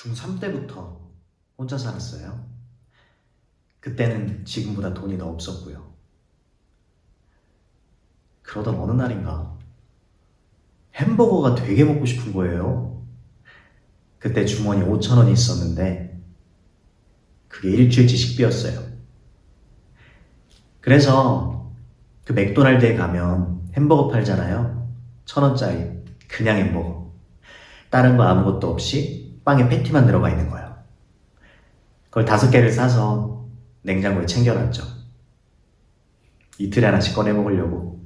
중3 때부터 혼자 살았어요. 그때는 지금보다 돈이 더 없었고요. 그러던 어느 날인가 햄버거가 되게 먹고 싶은 거예요. 그때 주머니에 5천 원이 있었는데 그게 일주일치 식비였어요. 그래서 그 맥도날드에 가면 햄버거 팔잖아요. 천 원짜리 그냥 햄버거. 다른 거 아무것도 없이 빵에 패티만 들어가 있는 거예요. 그걸 다섯 개를 사서 냉장고에 챙겨놨죠. 이틀에 하나씩 꺼내 먹으려고.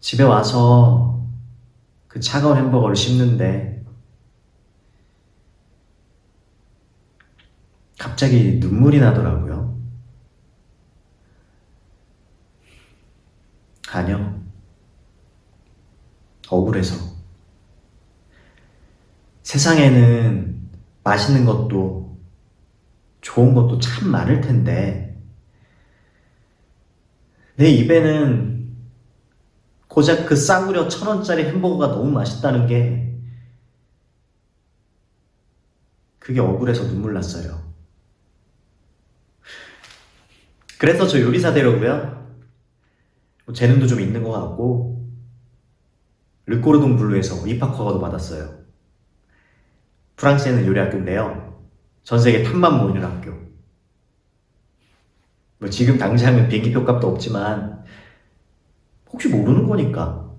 집에 와서 그 차가운 햄버거를 씹는데 갑자기 눈물이 나더라고요. 아니요. 억울해서. 세상에는 맛있는 것도 좋은 것도 참 많을 텐데 내 입에는 고작 그 싸구려 천 원짜리 햄버거가 너무 맛있다는 게 그게 억울해서 눈물 났어요. 그래서 저 요리사 되려고요. 뭐 재능도 좀 있는 것 같고 르꼬르동 블루에서 입학 허가도 받았어요. 프랑스에는 요리 학교인데요. 전 세계 탑만 모이는 학교. 뭐 지금 당장은 비행기표 값도 없지만 혹시 모르는 거니까.